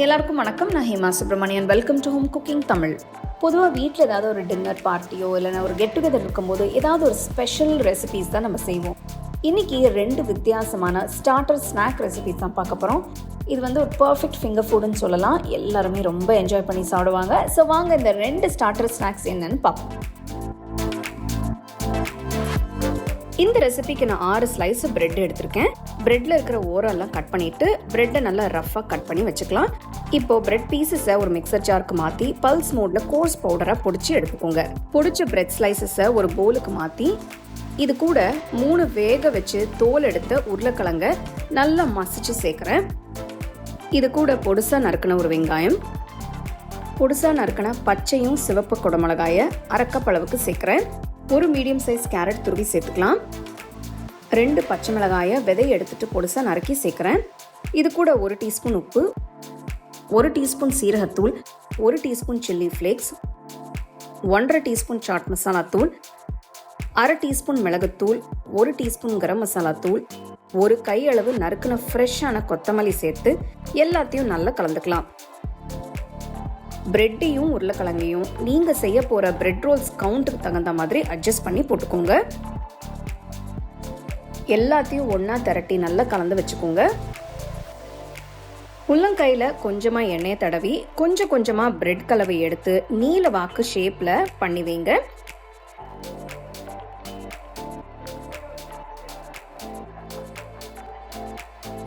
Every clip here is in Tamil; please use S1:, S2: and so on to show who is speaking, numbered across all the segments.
S1: எல்லாருக்கும் வணக்கம். நான் Hema Subramanian welcome to home cooking Tamil பொதுவாக வீட்டில் ஏதாவது ஒரு டின்னர் பார்ட்டியோ இல்லைன்னா ஒரு கெட் டுகெதர் இருக்கும்போது ஏதாவது ஒரு ஸ்பெஷல் ரெசிபீஸ் தான் நம்ம செய்வோம். இன்னைக்கு ரெண்டு வித்தியாசமான ஸ்டார்டர் ஸ்நாக் ரெசிபீஸ் தான் பார்க்க போகிறோம் இது வந்து ஒரு பர்ஃபெக்ட் ஃபிங்கர் ஃபுட்னு சொல்லலாம். எல்லாருமே ரொம்ப என்ஜாய் பண்ணி சாப்பிடுவாங்க. ஸோ வாங்க இந்த ரெண்டு ஸ்டார்டர் ஸ்நாக்ஸ் என்னன்னு பார்ப்போம். இந்த ரெசிபிக்கு நான் ஆறு ஸ்லைஸ் பிரெட் எடுத்திருக்கேன். பிரெட்ல இருக்கிற ஓரெல்லாம் கட் பண்ணிட்டு பிரெட்டை நல்லா ரஃபாக கட் பண்ணி வச்சுக்கலாம். இப்போ பிரெட் பீசஸை ஒரு மிக்சர் ஜாருக்கு மாற்றி பல்ஸ் மோட்ல கோர்ஸ் பவுடராக பொடிச்சு எடுத்துக்கோங்க. பொடிச்ச பிரெட் ஸ்லைசஸை ஒரு போலுக்கு மாற்றி இது கூட மூணு வேக வச்சு தோல் எடுத்த உருளைக்கிழங்க நல்லா மசிச்சு சேர்க்குறேன். இது கூட பொடுசாக நறுக்கின ஒரு வெங்காயம் பொடுசாக நறுக்கின பச்சையும் சிவப்பு குடமிளகாயை அரைக்கப்பளவுக்கு சேர்க்குறேன். ஒரு மீடியம் சைஸ் கேரட் துருவி சேர்த்துக்கலாம். ரெண்டு பச்சை மிளகாயை விதை எடுத்துட்டு பொடிசாக நறுக்கி சேர்க்குறேன். இது கூட ஒரு டீஸ்பூன் உப்பு ஒரு டீஸ்பூன் சீரகத்தூள் ஒரு டீஸ்பூன் சில்லி ஃப்ளேக்ஸ் ஒன்றரை டீஸ்பூன் சாட் மசாலா தூள் அரை டீஸ்பூன் மிளகுத்தூள் ஒரு டீஸ்பூன் கரம் மசாலா தூள் ஒரு கையளவு நறுக்குன ஃப்ரெஷ்ஷான கொத்தமல்லி சேர்த்து எல்லாத்தையும் நல்லா கலந்துக்கலாம். பிரெட்டையும் உருளைக்கிழங்கையும் நீங்கள் செய்ய போகிற பிரெட் ரோல்ஸ் கவுண்ட்டுக்கு தகுந்த மாதிரி அட்ஜஸ்ட் பண்ணி போட்டுக்கோங்க. எல்லாத்தையும் ஒன்றா திரட்டி நல்லா கலந்து வச்சுக்கோங்க. உள்ளங்கையில் கொஞ்சமாக எண்ணெயை தடவி கொஞ்சம் கொஞ்சமாக பிரெட் கலவை எடுத்து நீல வாக்கு ஷேப்பில் பண்ணி வைங்க.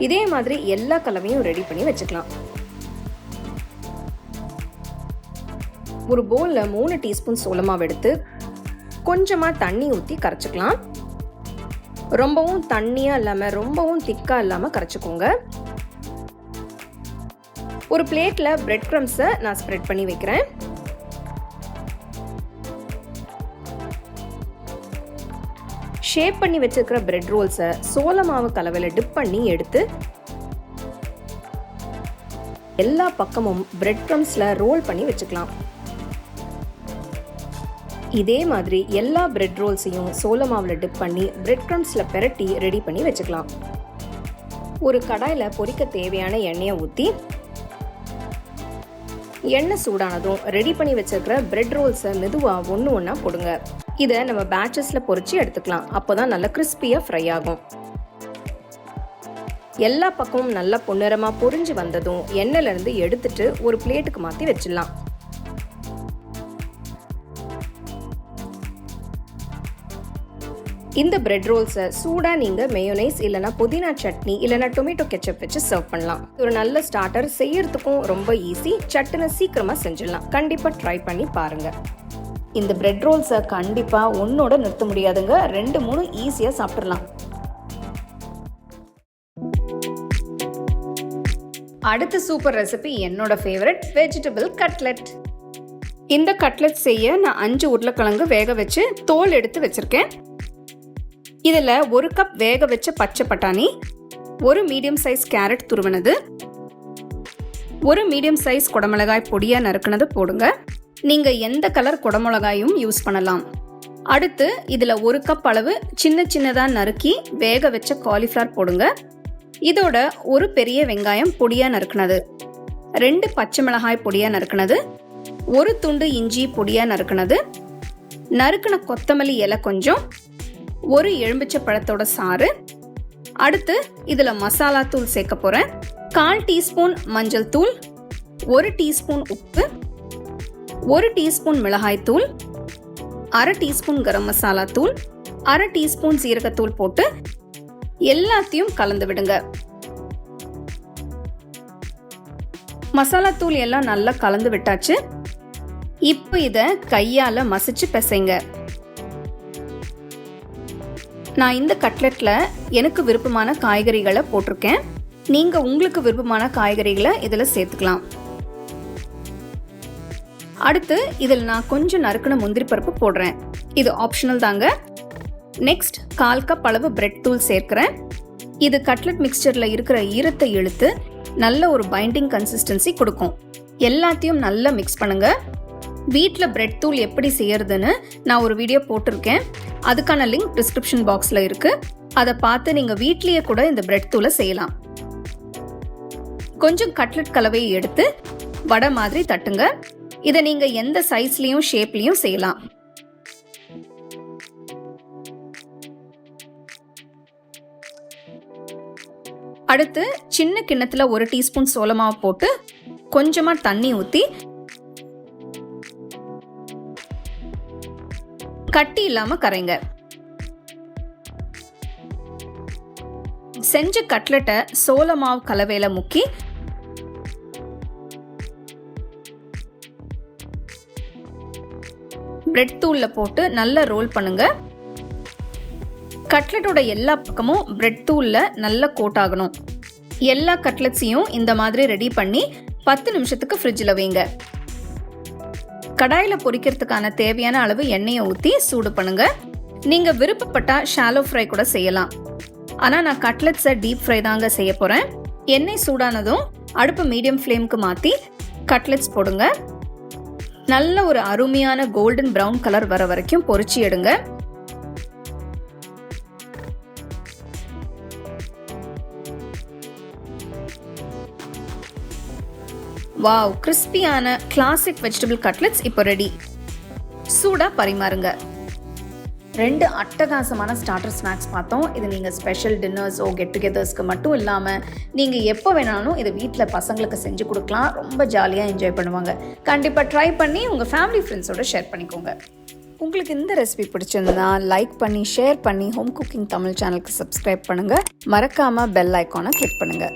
S1: இதே மாதிரி எல்லா கலவையும் ரெடி பண்ணி வச்சுக்கலாம். ஒரு பவுலில் மூணு டீஸ்பூன் சோளமாவு எடுத்து கொஞ்சமாக தண்ணி ஊற்றி கரைச்சிக்கலாம். ரொம்பவும் தண்ணியாக இல்லாமல் ரொம்பவும் திக்காக இல்லாமல் கரைச்சிக்கோங்க. ஒரு பிளேட்டில் பிரெட் க்ரம்ஸை நான் ஸ்ப்ரெட் பண்ணி வைக்கிறேன். ஷேப் பண்ணி வச்சிருக்கிற பிரெட் ரோல்ஸை சோள மாவு கலவையில் டிப் பண்ணி எடுத்து எல்லா பக்கமும் பிரெட் க்ரம்ஸில் ரோல் பண்ணி வச்சுக்கலாம். இதே மாதிரி எல்லா பிரெட் ரோல்ஸையும் சோள மாவில் டிப் பண்ணி பிரெட் க்ரம்ஸில் பெரட்டி ரெடி பண்ணி வச்சுக்கலாம். ஒரு கடாயில் பொரிக்க தேவையான எண்ணெயை ஊற்றி எண்ணெய் சூடானதும் ரெடி பண்ணி வச்சிருக்கிற பிரெட் ரோல்ஸை மெதுவாக ஒன்று ஒன்றா போடுங்க. இதை நம்ம பேட்சஸில் பொறிச்சு எடுத்துக்கலாம். அப்போ தான் நல்லா கிறிஸ்பியாக ஃப்ரை ஆகும். எல்லா பக்கமும் நல்லா பொன்னிறமாக பொரிஞ்சு வந்ததும் எண்ணெயிலேருந்து எடுத்துட்டு ஒரு பிளேட்டுக்கு மாற்றி வச்சிடலாம். இந்த பிரெட் ரோல்ஸை சூடாக நீங்கள் மேயோனைஸ் இல்லைனா புதினா சட்னி இல்லைனா டொமேட்டோ கெச்சப் வச்சு சர்வ் பண்ணலாம். ஒரு நல்ல ஸ்டார்டர் செய்யறதுக்கும் ரொம்ப ஈஸி சட்டுன்னு சீக்கிரமாக செஞ்சிடலாம். கண்டிப்பாக ட்ரை பண்ணி பாருங்கள் இந்த பிரெட் ரோல்ஸை கண்டிப்பாக ஒன்னோட நிறுத்த முடியாதுங்க. ரெண்டு மூணு ஈஸியாக சாப்பிட்றலாம் அடுத்த சூப்பர் ரெசிபி என்னோட ஃபேவரட் வெஜிடபிள் கட்லெட் இந்த கட்லெட் செய்ய நான் அஞ்சு உருளைக்கிழங்கு வேக வச்சு தோல் எடுத்து வச்சிருக்கேன். இதில் ஒரு கப் வேக வச்ச பச்சை பட்டாணி ஒரு மீடியம் சைஸ் கேரட் துருவனது ஒரு மீடியம் சைஸ் குடமிளகாய் பொடியாக நறுக்குனது போடுங்க. நீங்கள் எந்த கலர் குடமிளகாயும் யூஸ் பண்ணலாம். அடுத்து இதில் ஒரு கப் அளவு சின்ன சின்னதாக நறுக்கி வேக வச்ச காலிஃப்ளவர் போடுங்க. இதோட ஒரு பெரிய வெங்காயம் பொடியாக நறுக்குனது ரெண்டு பச்சை மிளகாய் பொடியாக நறுக்குனது ஒரு துண்டு இஞ்சி பொடியாக நறுக்குனது நறுக்குன கொத்தமல்லி இலை கொஞ்சம் ஒரு எலுமிச்சை பழத்தோட சாறு. அடுத்து இதில் மசாலா தூள் சேர்க்க போகிறேன் கால் டீஸ்பூன் மஞ்சள் தூள் ஒரு டீஸ்பூன் உப்பு ஒரு டீஸ்பூன் மிளகாய் தூள் அரை டீஸ்பூன் கரம் மசாலா தூள் அரை டீஸ்பூன் சீரகத்தூள் போட்டு எல்லாத்தையும் கலந்து விடுங்க. மசாலா தூள் எல்லாம் நல்லா கலந்து விட்டாச்சு. இப்போ இதை கையால் மசிச்சு பிசைங்க. நான் இந்த கட்லெட்டில் எனக்கு விருப்பமான காய்கறிகளை போட்டிருக்கேன். நீங்கள் உங்களுக்கு விருப்பமான காய்கறிகளை இதில் சேர்த்துக்கலாம். அடுத்து இதில் நான் கொஞ்சம் நறுக்கின முந்திரி பருப்பு போடுறேன். இது ஆப்ஷனல் தாங்க. நெக்ஸ்ட் கால் கப் அளவு பிரெட் தூள் சேர்க்கிறேன். இது கட்லெட் மிக்சரில் இருக்கிற ஈரத்தை இழுத்து நல்ல ஒரு பைண்டிங் கன்சிஸ்டன்சி கொடுக்கும். எல்லாத்தையும் நல்லா மிக்ஸ் பண்ணுங்கள் வீட்டில் பிரெட் தூள் எப்படி செய்யறதுன்னு நான் ஒரு வீடியோ போட்டிருக்கேன். அதுக்கான லிங்க் டிஸ்கிரிப்ஷன் பாக்ஸில் இருக்குது அதை பார்த்து நீங்கள் வீட்லேயே கூட இந்த பிரெட் தூளை செய்யலாம். கொஞ்சம் கட்லெட் கலவையை எடுத்து வடை மாதிரி தட்டுங்க. இதை நீங்கள் எந்த சைஸ்லேயும் ஷேப்லேயும் செய்யலாம். அடுத்து சின்ன கிண்ணத்தில் ஒரு டீஸ்பூன் சோளமாவை போட்டு கொஞ்சமாக தண்ணி ஊற்றி கட்டி இல்லாம கரைங்க. செஞ்ச கட்லெட்டை சோள மாவு கலவையில முக்கி பிரெட் தூள்ல போட்டு நல்லா ரோல் பண்ணுங்க. கட்லெட்டோட எல்லா பக்கமும் பிரெட் தூள்ல நல்லா கோட் ஆகணும். எல்லா கட்லெட்ஸையும் இந்த மாதிரி ரெடி பண்ணி பத்து நிமிஷத்துக்கு ஃப்ரிட்ஜில் வைங்க. கடாயில் பொரிக்கிறதுக்கான தேவையான அளவு எண்ணெயை ஊற்றி சூடு பண்ணுங்கள் நீங்கள் விருப்பப்பட்டால் ஷாலோ ஃப்ரை கூட செய்யலாம். ஆனால் நான் கட்லெட்ஸை டீப் ஃப்ரை தாங்க செய்ய போகிறேன் எண்ணெய் சூடானதும் அடுப்பு மீடியம் ஃப்ளேம்க்கு மாற்றி கட்லெட்ஸ் போடுங்க. நல்ல ஒரு அருமையான கோல்டன் பிரவுன் கலர் வர வரைக்கும் பொரிச்சு எடுங்க. வாவ் கிறிஸ்பியான கிளாசிக் வெஜிடபிள் கட்லெட்ஸ் இப்போ ரெடி சூடாக பரிமாறுங்க. ரெண்டு அட்டகாசமான ஸ்டார்டர் ஸ்நாக்ஸ் பார்த்தோம். இது நீங்கள் ஸ்பெஷல் டின்னர்ஸோ கெட் டுகெதர்ஸ்க்கு மட்டும் இல்லாமல் நீங்கள் எப்போ வேணாலும் இதை வீட்டில் பசங்களுக்கு செஞ்சு கொடுக்கலாம். ரொம்ப ஜாலியாக என்ஜாய் பண்ணுவாங்க. கண்டிப்பாக ட்ரை பண்ணி உங்கள் ஃபேமிலி ஃப்ரெண்ட்ஸோட ஷேர் பண்ணிக்கோங்க. உங்களுக்கு இந்த ரெசிபி பிடிச்சிருந்தா லைக் பண்ணி ஷேர் பண்ணி ஹோம் குக்கிங் தமிழ் சேனலுக்கு சப்ஸ்கிரைப் பண்ணுங்கள் மறக்காமல் பெல் ஐக்கானை கிளிக் பண்ணுங்கள்